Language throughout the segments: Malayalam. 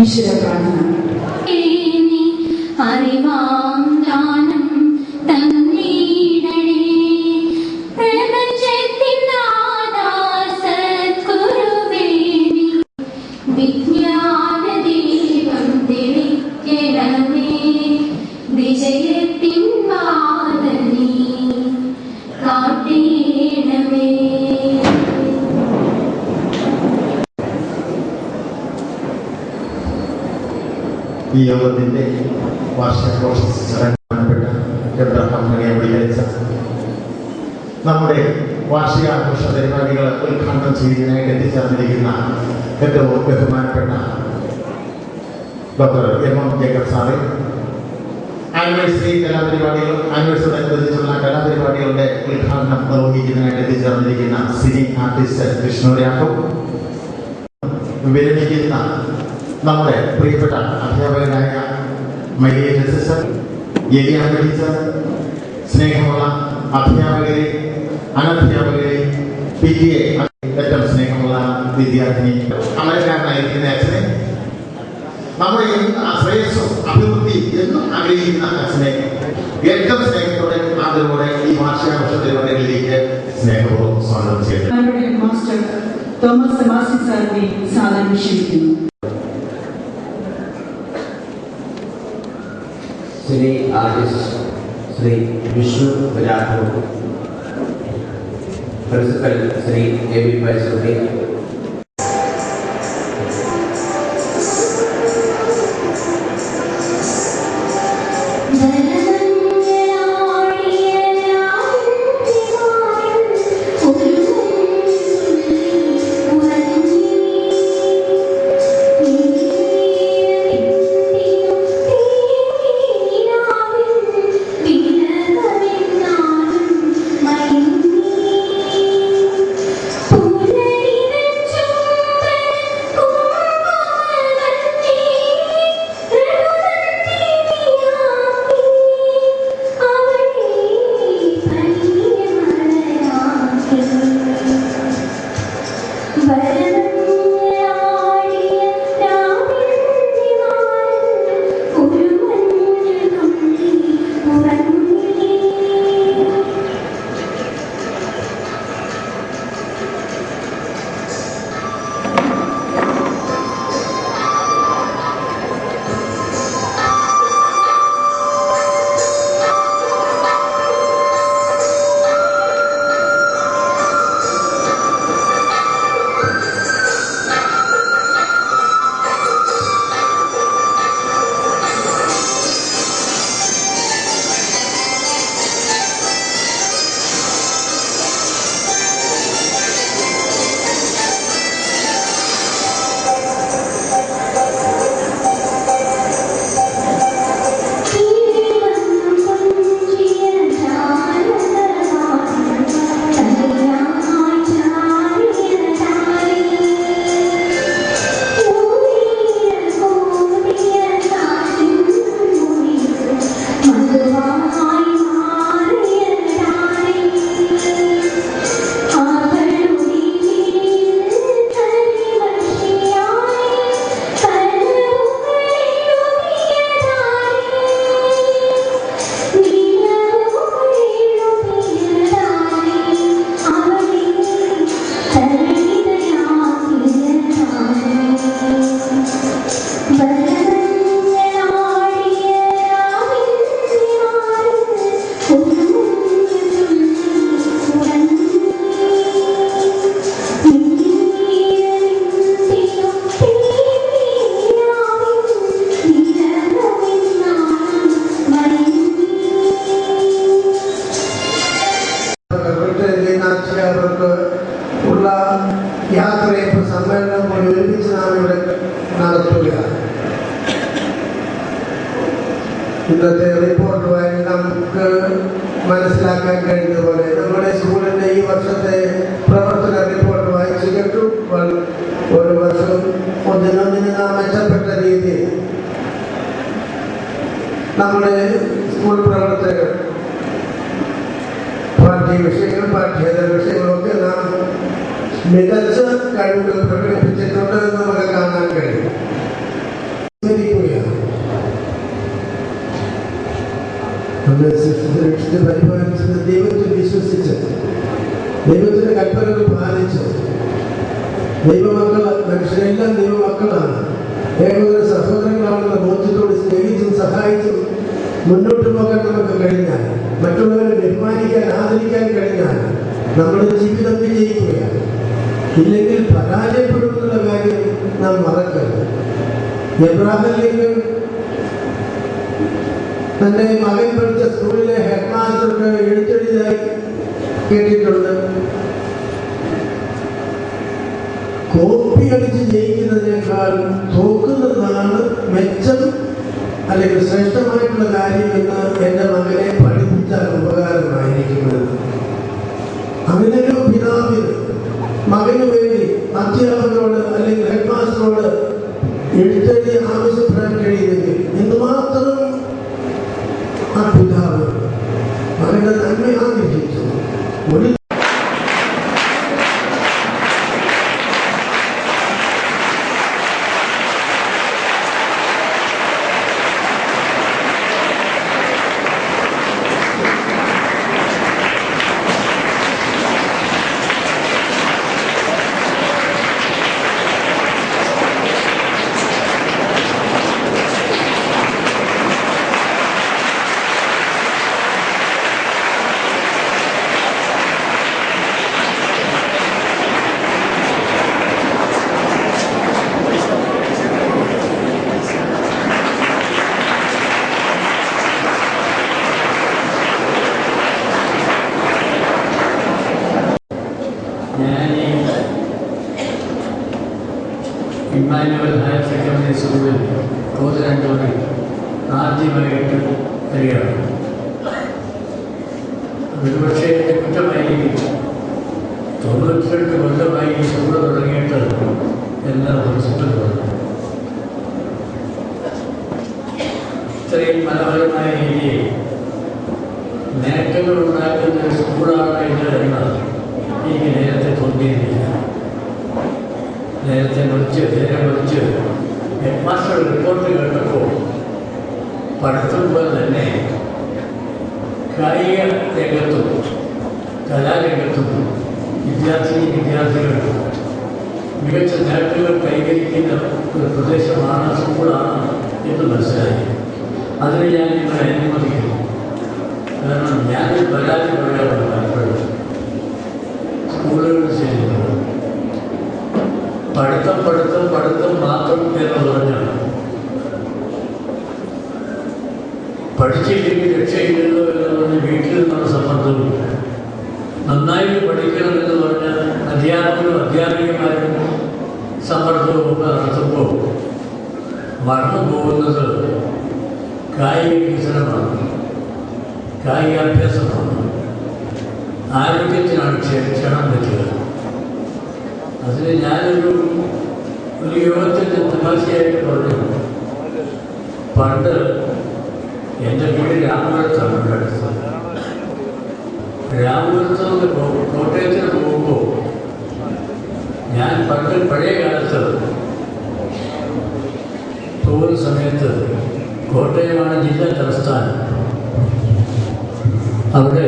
ഈശ്വര പ്രാർത്ഥന. അറിവാം ദാനം തന്നീടണേ. പ്രപഞ്ചത്തിൻ നാഥാ ഈ യോഗത്തിന്റെ വാർഷികഘോഷ ചടങ്ങുപ്പെട്ട എബ്രഹാം മണിയെ വിളിച്ച നമ്മുടെ വാർഷികാഘോഷ പരിപാടികൾ ഉദ്ഘാടനം ചെയ്യുന്നതിനായിട്ട് എത്തിച്ചേർന്നിരിക്കുന്ന ഏറ്റവും ബഹുമാനപ്പെട്ട doctor M M Jacob sir anniversary കലാപരിപാടികൾ ആനിവേഴ്സറിയോടനുബന്ധിച്ചുള്ള കലാപരിപാടികളുടെ ഉദ്ഘാടനം നിർവഹിക്കുന്നതിനായിട്ട് എത്തിച്ചേർന്നിരിക്കുന്ന സിനി ആർട്ടിസ്റ്റ് വിഷ്ണു രാഘവ് വിരമിക്കുന്ന നമ്മുടെ പ്രിയപ്പെട്ട അധ്യാപകനായ മരിയ സിസ്റ്റർ ഏരിയ ടീച്ചർ സ്നേഹമുള്ള അധ്യാപകരെ അനധ്യാപകരെ പി ടി എ ഏറ്റവും സ്നേഹമുള്ള വിദ്യാർത്ഥിനി അമരക്കാരനായിരിക്കുന്ന അച്ഛനെ നമ്മുടെ ഈ ശ്രേയസ്സും അഭിവൃദ്ധി എന്നും ആഗ്രഹിക്കുന്ന അച്ഛനെ ഏറ്റവും സ്നേഹത്തോടെ ആദരവോടെ ഈ വാർഷികാഘോഷ പരിപാടികളിലേക്ക് സ്നേഹപൂർവ്വം സ്വാഗതം ചെയ്യുന്നു നമ്മുടെ മാസ്റ്റർ തോമസ് സെബാസ്റ്റ്യൻ സാറിനെ സാധനം ക്ഷണിക്കുന്നു Shri Adish Shri Vishnu बजाठो principal Shri A B Vaishnav ഇന്നത്തെ റിപ്പോർട്ടുമായി നമുക്ക് മനസ്സിലാക്കാൻ കഴിഞ്ഞതുപോലെ നമ്മുടെ സ്കൂളിന്റെ ഈ വർഷത്തെ പ്രവർത്തന റിപ്പോർട്ട് വായിച്ചു കേട്ടു. ഒരു വർഷം ഒന്നിനൊന്നിന് നാം മെച്ചപ്പെട്ട രീതിയിൽ നമ്മുടെ സ്കൂൾ പ്രവർത്തകർ പാഠ്യ വിഷയങ്ങൾ പാഠ്യേതര വിഷയങ്ങളൊക്കെ നാം മികച്ച കഴിവുകൾ പ്രകടിപ്പിച്ചിട്ടുണ്ട് എന്ന് നമുക്ക് കാണാൻ കഴിയും. ദൈവത്തിന്റെ കൽപ്പനകൾ പാലിച്ച് ദൈവമക്കൾ മനുഷ്യരെല്ലാം ദൈവമക്കളാണ്. ഏകോദര സഹോദരങ്ങളാണെന്ന ബോധ്യത്തോട് സ്നേഹിച്ചും സഹായിച്ചും മുന്നോട്ട് പോകാൻ നമുക്ക് കഴിഞ്ഞാൽ മറ്റുള്ളവരെ ബഹുമാനിക്കാൻ ആദരിക്കാൻ കഴിഞ്ഞാൽ നമ്മുടെ ജീവിതം വിജയിക്കുകയാണ് ഇല്ലെങ്കിൽ പരാജയപ്പെടുമെന്നുള്ള കാര്യം നാം മറക്കരുത്. എബ്രാഹിം തന്റെ മകൻ പഠിച്ച സ്കൂളിലെ ഹെഡ് മാസ്റ്റർക്ക് കേട്ടിട്ടുണ്ട് കോപ്പി അടിച്ച് ജയിക്കുന്നതിനേക്കാൾ തോക്കുന്നതാണ് മെച്ചം അല്ലെങ്കിൽ ശ്രേഷ്ഠമായിട്ടുള്ള കാര്യമെന്ന് ആദ്യമായിട്ട് വരികയാണ് ഒരുപക്ഷെ എന്റെ കുറ്റമായി തൊണ്ണൂറ്റിരണ്ട് കൊല്ലമായി ഈ സ്കൂൾ തുടങ്ങിയിട്ട് എല്ലാം പറഞ്ഞു ഇത്രയും മനോഹരമായ രീതിയിൽ നേട്ടങ്ങൾ ഉണ്ടാക്കുന്ന ഒരു സ്കൂളാണ് എന്ന് എനിക്ക് നേരത്തെ തോന്നിയിരുന്നില്ല നേരത്തെ മറിച്ച് നേരെ മറിച്ച് ഹെഡ് മാസ്റ്റർ റിപ്പോർട്ട് കേട്ടപ്പോൾ പഠിത്തം പോലെ തന്നെ കായിക രംഗത്തും കലാരംഗത്തും വിദ്യാർത്ഥി വിദ്യാർത്ഥികൾ മികച്ച നേട്ടങ്ങൾ കൈവരിക്കുന്ന ഒരു പ്രദേശമാണ് സ്കൂളാണ് എന്ന് മനസ്സിലായി. അതിന് ഞാൻ നിങ്ങളെ അനുമതിക്കുന്നു. കാരണം ഞാൻ പരാതി പറയാറുണ്ട് പലപ്പോഴും. സ്കൂളുകളിൽ ചെയ്യുന്നത് പഠിത്തം പഠിത്തം പഠിത്തം മാത്രം എന്ന് പറഞ്ഞാൽ പഠിച്ചില്ലെങ്കിൽ രക്ഷയില്ലല്ലോ എന്ന് പറഞ്ഞ് വീട്ടിൽ നിന്നുള്ള സമ്മർദ്ദവും നന്നായി പഠിക്കണം എന്ന് പറഞ്ഞ അധ്യാപകരും അധ്യാപികമാരും സമ്മർദ്ദവും നടത്തുമ്പോൾ മറന്നു പോകുന്നത് കായിക വികസനമാണ്. കായികാഭ്യാസമാണ്. ആരോഗ്യത്തിനാണ് ക്ഷ- ക്ഷണം പറ്റുക. അതിന് ഞാനൊരു ഒരു യോഗത്തിന്റെ തമാശയായിട്ട് പറഞ്ഞു. പണ്ട് എന്റെ പേര് രാമപുരത്ത് നിന്ന് കോട്ടയത്തിന് പോകുമ്പോൾ ഞാൻ പണ്ട് പഴയ കാലത്ത് പോകുന്ന സമയത്ത് കോട്ടയമാണ് ജില്ലാ തലസ്ഥാനം. അവിടെ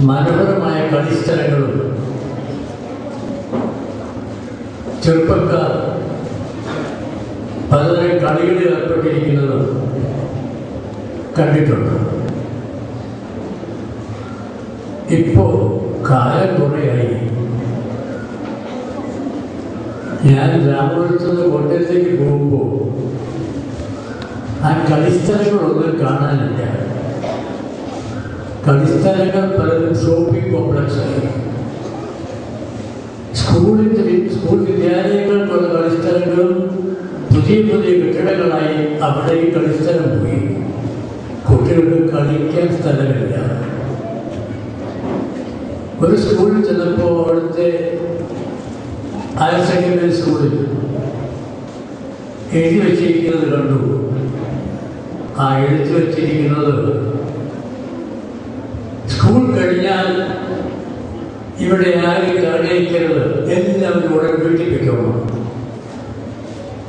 മനോഹരമായ കളിസ്ഥലങ്ങളും ചെറുപ്പക്കാർ പലതരം കളികളിൽ ഏർപ്പെട്ടിരിക്കുന്നതും കണ്ടിട്ടുണ്ട് ഇപ്പോൾ കാലം കുറേയായി ഞാൻ രാമപുരത്ത് നിന്ന് കോട്ടയത്തേക്ക് പോകുമ്പോൾ ആ കളിസ്ഥലങ്ങളൊന്നും കാണാനില്ല കളിസ്ഥലങ്ങൾ പലതും ഷോപ്പിംഗ് കോംപ്ലക്സായി സ്കൂളിന്റെ വി- സ്കൂൾ വിദ്യാലയങ്ങൾക്കുള്ള കളിസ്ഥലങ്ങളും പുതിയ പുതിയ കെട്ടിടങ്ങളായി അവിടെ ഈ കളിസ്ഥലം പോയി കുട്ടികൾക്ക് കളിക്കാൻ സ്ഥലമില്ല. ഒരു സ്കൂളിൽ ചെന്നപ്പോൾ അവിടുത്തെ ഹയർ സെക്കൻഡറി സ്കൂളിൽ എഴുതി വച്ചിരിക്കുന്നത് കണ്ടു. ആ എഴുതി വച്ചിരിക്കുന്നത് സ്കൂൾ കഴിഞ്ഞാൽ ഇവിടെ ആരും കളിക്കരുത്. എല്ലാവരും ഉടൻ വീട്ടിൽ വെക്കണം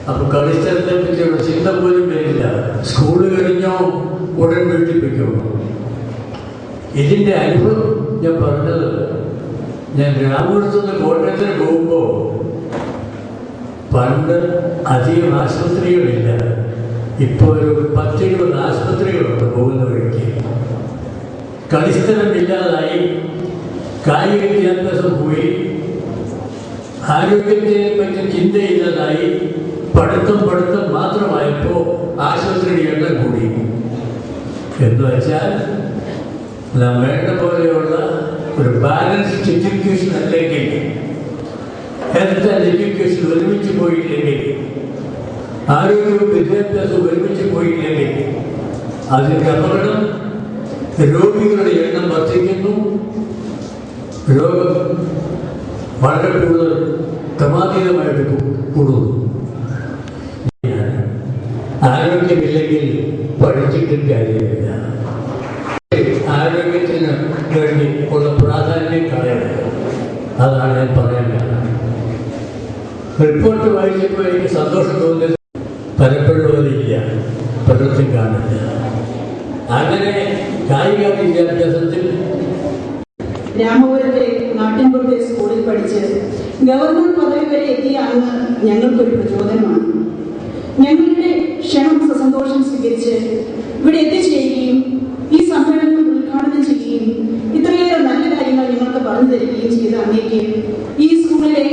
അപ്പൊ കളിച്ചതിനെ പറ്റിയുള്ള ചിന്ത പോലും വരില്ല. സ്കൂൾ കഴിഞ്ഞോ ഉടൻ വീട്ടിപ്പിക്കും ഇതിന്റെ അനുഭവം ഞാൻ പറഞ്ഞത് ഞാൻ രാമപുരത്തു നിന്ന് കോട്ടയത്തിന് പോകുമ്പോൾ പണ്ട് അധികം ആശുപത്രികളില്ല. ഇപ്പോൾ ഒരു പത്തിരുപത് ആശുപത്രികളുണ്ട് പോകുന്ന വഴിക്ക്. കളിസ്ഥലമില്ലാതായി കായിക വിദ്യാഭ്യാസം പോയി. ആരോഗ്യത്തെ പറ്റി ചിന്തയില്ലാതായി. പഠിത്തം പഠിത്തം മാത്രമായപ്പോൾ ആശുപത്രിയുടെ എണ്ണം കൂടി. എന്ന് വെച്ചാൽ നാം വേണ്ട പോലെയുള്ള ഒരു ബാലൻസ്ഡ് എഡ്യൂക്കേഷൻ അല്ലെങ്കിൽ ഹെൽത്ത് ആൻഡ് എഡ്യൂക്കേഷൻ ഒരുമിച്ച് പോയില്ലെങ്കിൽ ആരോഗ്യവും വിദ്യാഭ്യാസവും ഒരുമിച്ച് പോയില്ലെങ്കിൽ അതിന്റെ അപകടം രോഗികളുടെ എണ്ണം വർദ്ധിക്കുന്നു. രോഗം വളരെ കൂടുതൽ ക്രമാതീതമായിട്ട് കൂടുന്നു. ആരോഗ്യമില്ലെങ്കിൽ പഠിച്ചിട്ടും കാര്യമില്ല. ആരോഗ്യത്തിന് വേണ്ടി ഉള്ള പ്രാധാന്യം കളയണം അതാണ് ഞാൻ കാരണം. റിപ്പോർട്ട് വായിച്ചപ്പോൾ എനിക്ക് സന്തോഷം തോന്നിയത് പലപ്പോഴും അതില്ല കാണില്ല. അങ്ങനെ കായിക വിദ്യാഭ്യാസത്തിൽ രാമപുരത്തെ നാട്ടിൻപുറത്തെ സ്കൂളിൽ പഠിച്ച് ഗവർണർ പദവി വരെ എത്തിയ അന്ന് ഞങ്ങൾക്കൊരു പ്രചോദനമാണ്. ഞങ്ങളുടെ ക്ഷണം സസന്തോഷം സ്വീകരിച്ച് ഇവിടെ എത്തിച്ചേരുകയും ഈ സമ്മേളനം ഉദ്ഘാടനം ചെയ്യുകയും ഇത്രയേറെ നല്ല കാര്യങ്ങൾ ഞങ്ങൾക്ക് പറഞ്ഞു തരികയും ചെയ്ത അങ്ങേക്ക് ഈ സ്കൂളിലെ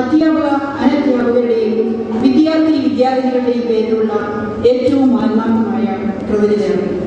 അധ്യാപക അനധ്യാപകരുടെയും വിദ്യാർത്ഥി വിദ്യാർത്ഥികളുടെയും പേരിലുള്ള ഏറ്റവും ആത്മാർത്ഥമായ കൃതജ്ഞതയാണ്